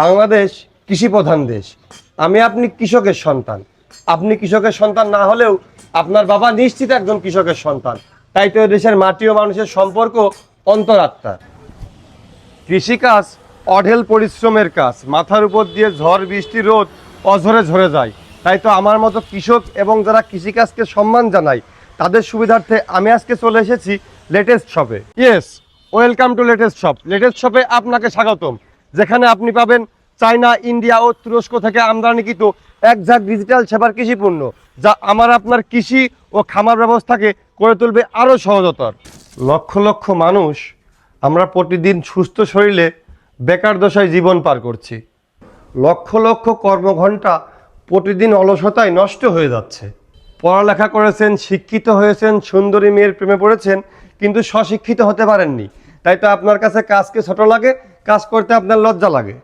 বাংলাদেশ কৃষি প্রধান দেশ। আমি আপনি কৃষকের সন্তান। আপনি কৃষকের সন্তান না হলেও আপনার বাবা নিশ্চিত একজন কৃষকের সন্তান। তাই তো দেশের মাটি ও মানুষের সম্পর্ক অন্তরাত্মা। কৃষিকাজ অঢেল পরিশ্রমের কাজ। মাথার উপর দিয়ে ঝড়, বৃষ্টি, রোদ অঝরে ঝরে যায়। তাই তো আমার মতো কৃষক এবং যারা কৃষিকাজকে সম্মান জানায়, তাদের সুবিধার্থে আমি আজকে চলে এসেছি লেটেস্ট শপে yes welcome to latest shop latest শপে আপনাকে স্বাগতম। যেখানে আপনি পাবেন চায়না, ইন্ডিয়া ও তুরস্ক থেকে আমদানিকৃত এক ঝাঁক ডিজিটাল সেবার কৃষি পণ্য যা আমার আপনার কৃষি ও খামার ব্যবস্থাকে করে তুলবে আরও সহজতর। লক্ষ লক্ষ মানুষ আমরা প্রতিদিন সুস্থ শরীরে বেকার দশায় জীবন পার করছি। লক্ষ লক্ষ কর্মঘণ্টা প্রতিদিন অলসতায় নষ্ট হয়ে যাচ্ছে। পড়ালেখা করেছেন, শিক্ষিত হয়েছেন, সুন্দরী মেয়ের প্রেমে পড়েছেন, কিন্তু স্বশিক্ষিত হতে পারেননি। তাই তো আপনার কাছে কাজকে ছোট লাগে কাজ করতে আপনার লজ্জা লাগে।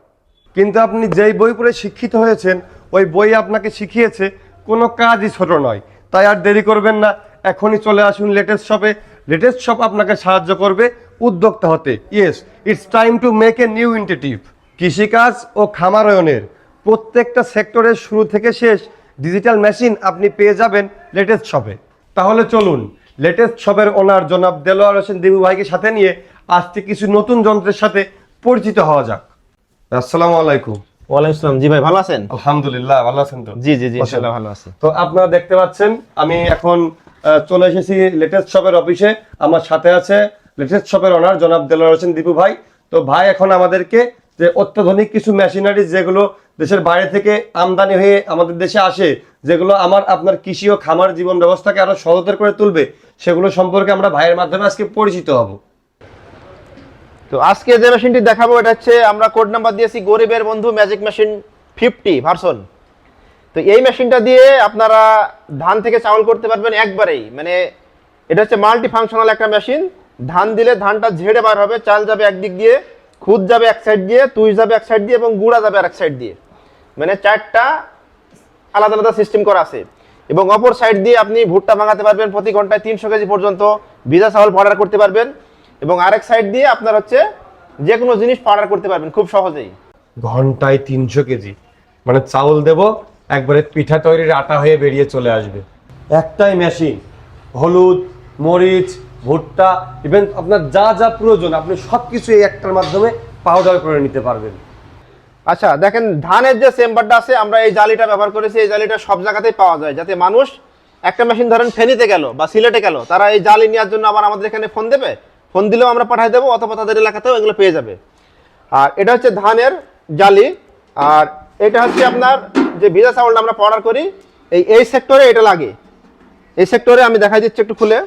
কিন্তু আপনি যেই বই পড়ে শিক্ষিত হয়েছেন, ওই বই আপনাকে শিখিয়েছে, কোনো কাজই ছোট নয়। তাই আর দেরি করবেন না, এখনই চলে আসুন লেটেস্ট শপে। লেটেস্ট শপ আপনাকে সাহায্য করবে উদ্যোক্তা হতে। Yes it's time to make a new initiative কৃষিকাজ ও খামারায়নের প্রত্যেকটা সেক্টরের শুরু থেকে শেষ ডিজিটাল মেশিন আপনি পেয়ে যাবেন লেটেস্ট শপে। তাহলে চলুন, লেটেস্ট শপের ওনার জনাব দেলোয়ার হোসেন দেবু ভাইকে সাথে নিয়ে আজকে কিছু নতুন যন্ত্রের সাথে পরিচিত হওয়া যাক। আসসালামু আলাইকুম। ওয়ালাইকুম আসসালাম। জি ভাই ভালো আছেন? আলহামদুলিল্লাহ ভালো আছেন তো? জি জি জি ইনশাআল্লাহ ভালো আছি। তো আপনারা দেখতে পাচ্ছেন আমি এখন চলে এসেছি লেটেস্ট শপের অফিসে আমার সাথে আছে লেটেস্ট শপের ওনার জনাব দেলোয়ার হোসেন দীপু ভাই। তো ভাই এখন আমাদেরকে যে অত্যাধুনিক কিছু মেশিনারি যেগুলো দেশের বাইরে থেকে আমদানি হয়ে আমাদের দেশে আসে যেগুলো আমার আপনার কৃষি ও খামার জীবন ব্যবস্থাকে আরও সহজতর করে তুলবে সেগুলো সম্পর্কে আমরা ভাইয়ের মাধ্যমে আজকে পরিচিত হব। তো আজকে যে মেশিনটি দেখাবো, এটা হচ্ছে আমরা কোড নাম্বার দিয়েছি গরিবের বন্ধু ম্যাজিক মেশিন ফিফটি ভার্সন তো এই মেশিনটা দিয়ে আপনারা ধান থেকে চাউল করতে পারবেন একবারেই। মানে এটা হচ্ছে মাল্টি ফাংশনাল একটা মেশিন ধান দিলে ধানটা ঝেড়ে বার হবে, চাল যাবে একদিক দিয়ে, খুদ যাবে এক সাইড দিয়ে তুই যাবে এক সাইড দিয়ে এবং গুঁড়া যাবে আর এক সাইড দিয়ে। মানে চারটা আলাদা আলাদা সিস্টেম করা আছে। এবং অপর সাইড দিয়ে আপনি ভুট্টা ভাঙাতে পারবেন প্রতি ঘন্টায় তিনশো কেজি পর্যন্ত। ভিজা চাউল পাউডার করতে পারবেন। এবং আরেক সাইড দিয়ে আপনার হচ্ছে যে কোনো জিনিস পাউডার করতে পারবেন খুব সহজেই। ঘন্টায় তিনশো কেজি। মানে চাউল দেব একবারে পিঠা তৈরির আটা হয়ে বেরিয়ে চলে আসবে। একটাই মেশিন হলুদ মরিচ ভুট্টা ইভেন আপনার যা যা প্রয়োজন আপনি সব কিছু এই একটার মাধ্যমে পাউডার করে নিতে পারবেন। আচ্ছা দেখেন ধানের যে চেম্বারটা আছে আমরা এই জালিটা ব্যবহার করেছি এই জালিটা সব জায়গাতেই পাওয়া যায়। যাতে মানুষ একটা মেশিন ধরেন ফেনিতে গেল বা সিলেটে গেল তারা এই জালি নেওয়ার জন্য আবার আমাদের এখানে ফোন দেবে? ফোন দিলেও আমরা পাঠিয়ে দেবো, অথবা তাদের এলাকাতেও এগুলো পেয়ে যাবে। আর এটা হচ্ছে ধানের জালি, আর এটা হচ্ছে আপনার যে ভিজা চাউলটা আমরা পাউডার করি, এই এই সেক্টরে এটা লাগে। এই সেক্টরে আমি দেখাই দিচ্ছি একটু খুলে।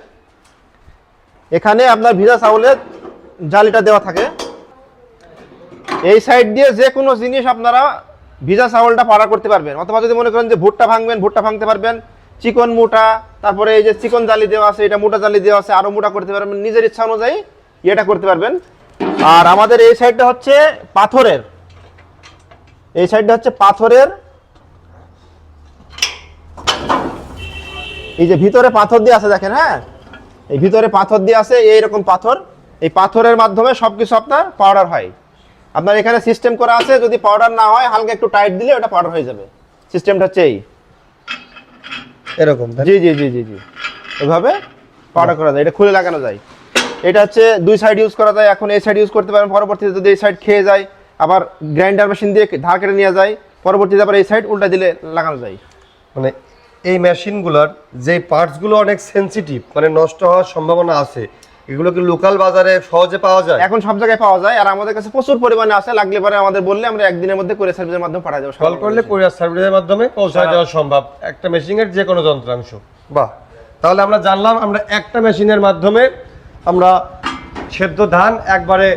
এখানে আপনার ভিজা চাউলের জালিটা দেওয়া থাকে। এই সাইড দিয়ে যে কোনো জিনিস আপনারা ভিজা চাউলটা পাড়া করতে পারবেন, অথবা যদি মনে করেন যে ভুট্টা ভাঙবেন, ভুট্টা ভাঙতে পারবেন চিকন মোটা, তারপরে এই যে চিকন জালি দেওয়া আছে, এটা মোটা জালি দেওয়া আছে, আরও মোটা করতে পারবেন। নিজের ইচ্ছা অনুযায়ী এটা করতে পারবেন। আর আমাদের এই সাইডটা হচ্ছে পাথরের। এই সাইডটা হচ্ছে পাথরের। এই যে ভিতরে পাথর দিয়ে আছে, দেখেন হ্যাঁ? এই ভিতরে পাথর দিয়ে আছে, এইরকম পাথর। এই পাথরের মাধ্যমে সবকিছু আপনার পাউডার হয়। আপনার এখানে সিস্টেম করা আছে, যদি পাউডার না হয়, হালকা একটু টাইট দিলে ওটা পাউডার হয়ে যাবে। সিস্টেমটা হচ্ছে এই। এরকম জি জি জি জি জি। এভাবে পাউডার করা যায় এটা খুলে লাগানো যায়। এটা হচ্ছে দুই সাইড ইউজ করা যায় এখন এই সাইড ইউজ করতে পারেন পরবর্তীতে যদি এই সাইড খেয়ে যায় আবার গ্রাইন্ডার মেশিন দিয়ে ধার কেটে নিয়ে যায় পরবর্তীতে আবার এই সাইড উল্টা দিলে লাগানো যায়। মানে এই মেশিনগুলোর যে পার্টসগুলো অনেক সেনসিটিভ মানে নষ্ট হওয়ার সম্ভাবনা আছে এগুলো কি লোকাল বাজারে সহজে পাওয়া যায়? এখন সব জায়গায় পাওয়া যায়। আর আমাদের কাছে প্রচুর পরিমাণে আছে। লাগলে পরে আমাদের বললে আমরা একদিনের মধ্যে কোরিয়ার সার্ভিসের মাধ্যমে পাঠিয়ে দেবো। কল করলে কোরিয়ার সার্ভিসের মাধ্যমে পৌঁছায় দেওয়া সম্ভব। একটা মেশিনের যে কোনো যন্ত্রাংশ। বাহ। তাহলে আমরা জানলাম আমরা একটা মেশিনের মাধ্যমে আমরা সেদ্ধ ধান একবারে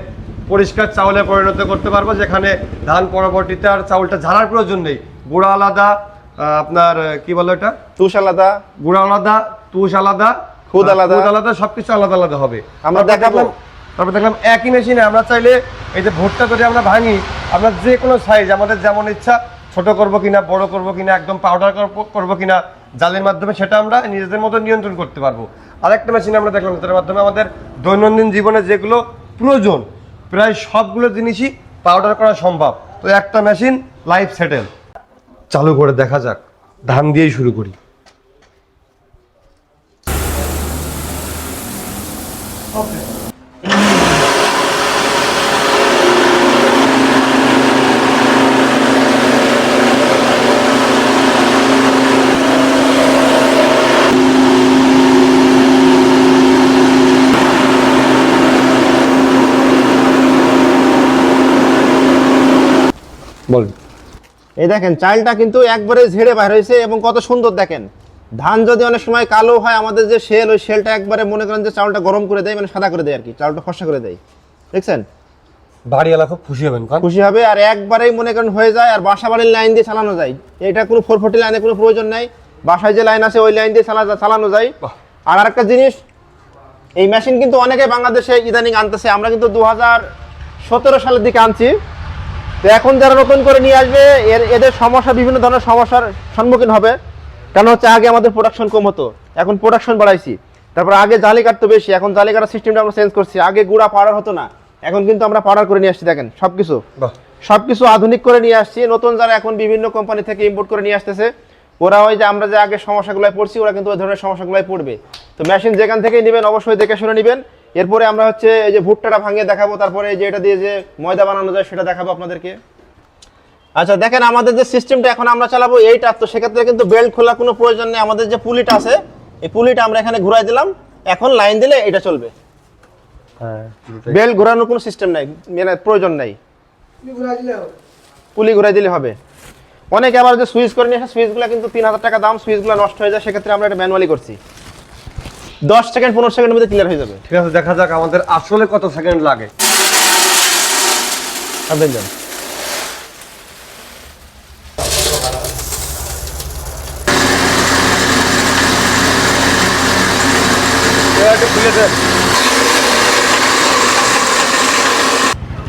পরিষ্কার চাউলে পরিণত করতে পারব যেখানে ধান পরবর্তীতে আর চাউলটা ঝাড়ার প্রয়োজন নেই। গুঁড়া আলাদা আপনার কি বলো এটা তুষ আলাদা। গুঁড়া আলাদা তুষ আলাদা খুদ আলাদা। খুদ আলাদা সবকিছু আলাদা আলাদা হবে। আমরা দেখাবো। তারপর দেখলাম একই মেশিনে আমরা চাইলে এই যে ভুট্টা যদি আমরা ভাঙি আমরা যে কোনো সাইজ আমাদের যেমন ইচ্ছা ছোট করব কিনা বড় করব কিনা একদম পাউডার করব কিনা জালের মাধ্যমে সেটা আমরা নিজেদের মতো নিয়ন্ত্রণ করতে পারব। আরেকটা মেশিন আমরা দেখলাম যেটার মাধ্যমে আমাদের দৈনন্দিন জীবনে যেগুলো প্রয়োজন প্রায় সবগুলো জিনিসই পাউডার করা সম্ভব। তো একটা মেশিন লাইফ সেটেল চালু করে দেখা যাক ধান দিয়েই শুরু করি। বল এই দেখেন চাইলটা কিন্তু একবারে ঝেড়ে বাইর হয়েছে এবং কত সুন্দর দেখেন। ধান যদি অনেক সময় কালো হয় আমাদের যে শেল ওই শেলটা একবারে মনে করেন যে চাউলটা গরম করে দেয় মানে সাদা করে দেয় আর কি চাউলটা ফসা করে দেয়। দেখছেন? বাড়িওয়ালা খুব খুশি হবেন খুশি হবে আর একবারেই মনে করেন হয়ে যায় আর বাসা বাড়ির লাইন দিয়ে চালানো যায়। এটা কোনো ফোর ফোর্টি লাইনে কোনো প্রয়োজন নাই বাসায় যে লাইন আছে ওই লাইন দিয়ে চালা চালানো যায়। আর আরেকটা জিনিস এই মেশিন কিন্তু অনেকে বাংলাদেশে ইদানিং আনতেছে আমরা কিন্তু দু হাজার সতেরো সালের দিকে আনছি। তো এখন যারা নতুন করে নিয়ে আসবে এর এদের সমস্যা বিভিন্ন ধরনের সমস্যার সম্মুখীন হবে। কারণ হচ্ছে আগে আমাদের প্রোডাকশন কম হতো। এখন প্রোডাকশন বাড়াইছি। তারপর আগে জালি কাটতো বেশি এখন জালি কাটার সিস্টেমটা আমরা চেঞ্জ করছি। আগে গুড়া পাউডার হতো না এখন কিন্তু আমরা পাউডার করে নিয়ে আসছি দেখেন সব কিছু বাহ। সবকিছু আধুনিক করে নিয়ে আসছি। নতুন যারা এখন বিভিন্ন কোম্পানি থেকে ইম্পোর্ট করে নিয়ে আসতেছে ওরা ওই যে আমরা যে আগে সমস্যাগুলোয় পড়ছি ওরা কিন্তু ওই ধরনের সমস্যাগুলোয় পড়বে। তো মেশিন যেখান থেকেই নেবেন অবশ্যই দেখে শুনে নেবেন। এরপরে আমরা হচ্ছে এই যে ভুট্টাটা ভাঙিয়ে দেখাবো তারপরে এই যে এটা দিয়ে যে ময়দা বানানো যায় সেটা দেখাবো আপনাদেরকে। আচ্ছা দেখেন আমাদের যে সিস্টেমটা এখন আমরা চালাবো এইটা তো সেক্ষেত্রে কিন্তু বেল্ট খোলা কোনো প্রয়োজন নেই। আমাদের যে পুলিটা আছে এই পুলিটা আমরা এখানে ঘুরাই দিলাম। এখন লাইন দিলে এটা চলবে। হ্যাঁ বেল্ট ঘোরানোর কোনো সিস্টেম নাই মানে প্রয়োজন নাই। পুলি ঘুরাই দিলে হবে। অনেকে আবার যে সুইচ করে নিয়ে আসে সুইচগুলো কিন্তু তিন হাজার টাকা দাম সুইচগুলো নষ্ট হয়ে যায় সেক্ষেত্রে আমরা এটা ম্যানুয়ালি করছি। দশ সেকেন্ড পনেরো সেকেন্ডের মধ্যে ক্লিয়ার হয়ে যাবে। ঠিক আছে দেখা যাক আমাদের আসলে কত সেকেন্ড লাগে।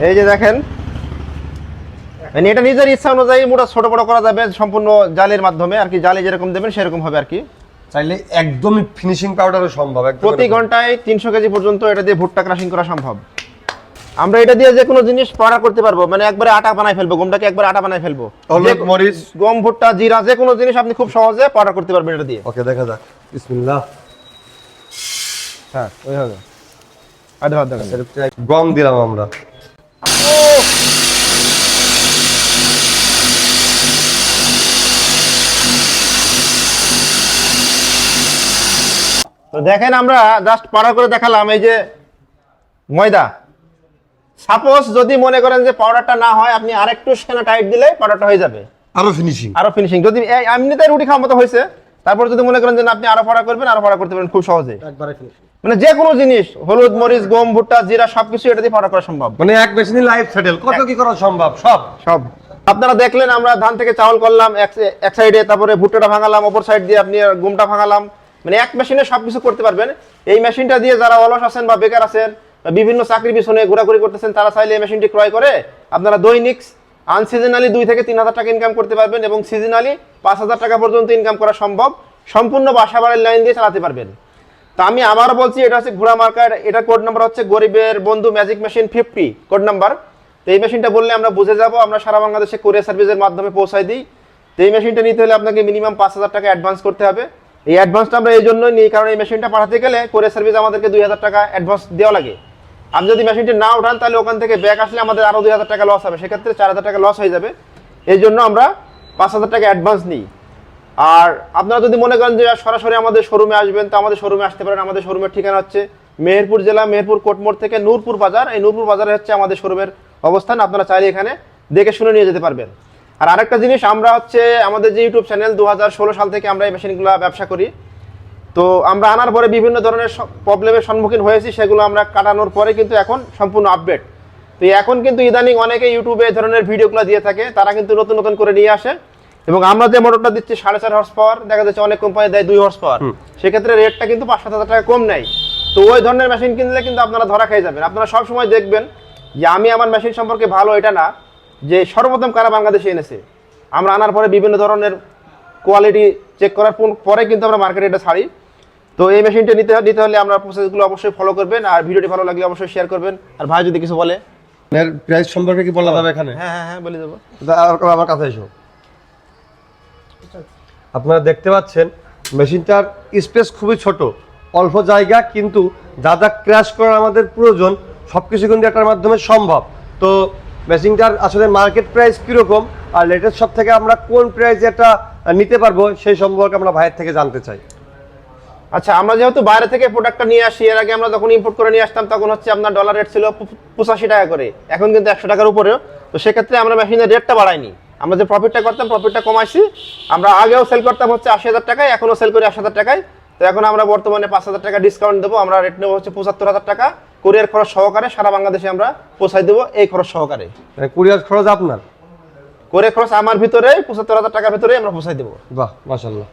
এই যে দেখেন। মানে এটা নিজের ইচ্ছা অনুযায়ী মোটা ছোট বড় করা যাবে সম্পূর্ণ জালের মাধ্যমে। আর কি জালে যেরকম দেবেন সেরকম হবে আর কি। চাইলে একদমই ফিনিশিং পাউডারও সম্ভব প্রতি ঘন্টায় তিনশো কেজি পর্যন্ত এটা দিয়ে ভুট্টা ক্রাশিং করা সম্ভব। আমরা এটা দিয়ে যে কোনো জিনিস পাড়া করতে পারব মানে একবারে আটা বানাই ফেলব গমটাকে একবার আটা বানাই ফেলব। হলুদ, মরিচ। গম ভুট্টা জিরা যে কোনো জিনিস আপনি খুব সহজে পাউডার করতে পারবেন এটা দিয়ে। ওকে দেখা যাক। বিসমিল্লাহ। হ্যাঁ ওইভাবে। আর ধর দেখেন গম দিলাম আমরা। তো দেখেন আমরা জাস্ট পাউডার করে দেখালাম এই যে ময়দা। সাপোজ যদি মনে করেন যে পাউডারটা না হয় আপনি আরেকটু সেনা টাইট দিলে পাউডারটা হয়ে যাবে। আরও ফিনিশিং আরও ফিনিশিং যদি এমনিতে রুটি খাওয়ার মতো হয়েছে তারপর যদি মনে করেন যে আপনি আরও পাড়া করবেন আরও পাড়া করতে পারেন খুব সহজে। একবারে ফিনিশিং মানে যে কোনো জিনিস হলুদ মরিচ গম ভুট্টা জিরা সবকিছু এটা দিয়ে পাউডার করা সম্ভব। মানে এক মেশিনে লাইফ সেটেল কত কি করা সম্ভব? সব। সব। আপনারা দেখলেন আমরা ধান থেকে চাউল করলাম এক সাইডে তারপরে ভুট্টাটা ভাঙালাম অপর সাইড দিয়ে আপনি গমটা ভাঙালাম। মানে এক মেশিনে সবকিছু করতে পারবেন। এই মেশিনটা দিয়ে যারা অলস আছেন বা বেকার আছেন বা বিভিন্ন চাকরি পিছনে ঘোরাঘুরি করতেছেন তারা চাইলে এই মেশিনটি ক্রয় করে আপনারা দৈনিক আনসিজনালি দুই থেকে তিন হাজার টাকা ইনকাম করতে পারবেন এবং সিজনালি পাঁচ হাজার টাকা পর্যন্ত ইনকাম করা সম্ভব। সম্পূর্ণ বাসা বাড়ির লাইন দিয়ে চালাতে পারবেন। তো আমি আবারও বলছি, এটা হচ্ছে ঘোড়া মার্কার, এটা কোড নাম্বার হচ্ছে গরিবের বন্ধু magic machine fifty code number তো এই মেশিনটা বললে আমরা বুঝে যাব, আমরা সারা বাংলাদেশে কোরিয়ার সার্ভিসের মাধ্যমে পৌঁছাই দিই। তো এই মেশিনটা নিতে হলে আপনাকে মিনিমাম পাঁচ হাজার টাকা অ্যাডভান্স করতে হবে। এই অ্যাডভান্সটা আমরা এই জন্যই নিই, কারণ এই মেশিনটা পাঠাতে গেলে কোরিয়ার সার্ভিস আমাদেরকে দুই হাজার টাকা অ্যাডভান্স দেওয়া লাগে। আপনি যদি মেশিনটি না উঠান, তাহলে ওখান থেকে ব্যাক আসলে আমাদের আরও দুই হাজার টাকা লস হবে। সেক্ষেত্রে চার হাজার টাকা লস হয়ে যাবে। এই জন্য আমরা পাঁচ হাজার টাকা অ্যাডভান্স নিই। আর আপনারা যদি মনে করেন যে সরাসরি আমাদের শোরুমে আসবেন, তো আমাদের শোরুমে আসতে পারেন। আমাদের শোরুমের ঠিকানা হচ্ছে মেহেরপুর জেলা, মেহেরপুর কোটমোড় থেকে নূরপুর বাজার। এই নূরপুর বাজারে হচ্ছে আমাদের শোরুমের অবস্থান। আপনারা চাইলে এখানে দেখে শুনে নিয়ে যেতে পারবেন। আর আরেকটা জিনিস, আমরা হচ্ছে আমাদের যে ইউটিউব চ্যানেল দু হাজার ষোলো সাল থেকে আমরা এই মেশিনগুলো ব্যবসা করি। তো আমরা আনার পরে বিভিন্ন ধরনের প্রবলেমের সম্মুখীন হয়েছি, সেগুলো আমরা কাটানোর পরে কিন্তু এখন সম্পূর্ণ আপডেট তো এখন কিন্তু ইদানিং অনেকে ইউটিউবে এই ধরনের ভিডিওগুলো দিয়ে থাকে। তারা কিন্তু নতুন নতুন করে নিয়ে আসে। এবং আমরা যে মোটরটা দিচ্ছি সাড়ে চার হর্স পাওয়ার দেখা যাচ্ছে অনেক কোম্পানি দেয় দুই হর্স পাওয়ার সেক্ষেত্রে রেটটা কিন্তু পাঁচ সাত হাজার টাকা কম নেয়। তো ওই ধরনের মেশিন কিনলে কিন্তু আপনারা ধরা খেয়ে যাবেন। আপনারা সব সময় দেখবেন যে আমি আমার মেশিন সম্পর্কে ভালো এটা না যে সর্বপ্রথম কারা বাংলাদেশে এনেছে? আমরা আনার পরে বিভিন্ন ধরনের কোয়ালিটি চেক করার পর- কিন্তু আমরা মার্কেটে এটা ছাড়ি। তো এই মেশিনটা নিতে নিতে হলে আমরা প্রসেসগুলো অবশ্যই ফলো করবেন আর ভিডিওটি ভালো লাগলে অবশ্যই শেয়ার করবেন। আর ভাই যদি কিছু বলে? এর প্রাইস সম্পর্কে কি বলা যাবে এখানে? হ্যাঁ হ্যাঁ হ্যাঁ বলে দেবো। আমার কাছে এসো। আপনারা দেখতে পাচ্ছেন, মেশিনটার স্পেস খুবই ছোট, অল্প জায়গা, কিন্তু যা যা ক্র্যাশ করার আমাদের প্রয়োজন সব কিছু কিন্তু এটার মাধ্যমে সম্ভব। তো মেশিনটার আসলে মার্কেট প্রাইস কীরকম, আর লেটেস্ট সব থেকে আমরা কোন প্রাইসে এটা নিতে পারব, সেই সম্পর্কে আমরা ভাইয়ের থেকে জানতে চাই। আচ্ছা আমরা যেহেতু বাইরে থেকে প্রোডাক্টটা নিয়ে আসি, এর আগে আমরা যখন ইম্পোর্ট করে নিয়ে আসতাম, তখন হচ্ছে আপনার ডলার রেট ছিল পঁচাশি টাকা করে। এখন কিন্তু একশো টাকার উপরেও। তো সেক্ষেত্রে আমরা মেশিনের রেটটা বাড়াইনি। আমরা যে প্রফিটটা করতাম প্রফিটটা কমাইছি। আমরা আগেও সেল করতাম হচ্ছে আশি হাজার টাকায় এখনও সেল করি আশি হাজার টাকায়। তো এখন আমরা বর্তমানে পাঁচ হাজার টাকা ডিসকাউন্ট দেবো আমরা রেট নেব হচ্ছে পঁচাত্তর হাজার টাকা। কুরিয়ার খরচ সহকারে সারা বাংলাদেশে আমরা পৌঁছাই দেবো এই খরচ সহকারে। মানে কুরিয়ার খরচ আপনার? কুরিয়ার খরচ আমার ভিতরে পঁচাত্তর হাজার টাকার ভিতরে আমরা পৌঁছাই দেবো। বাহ মাশাল্লাহ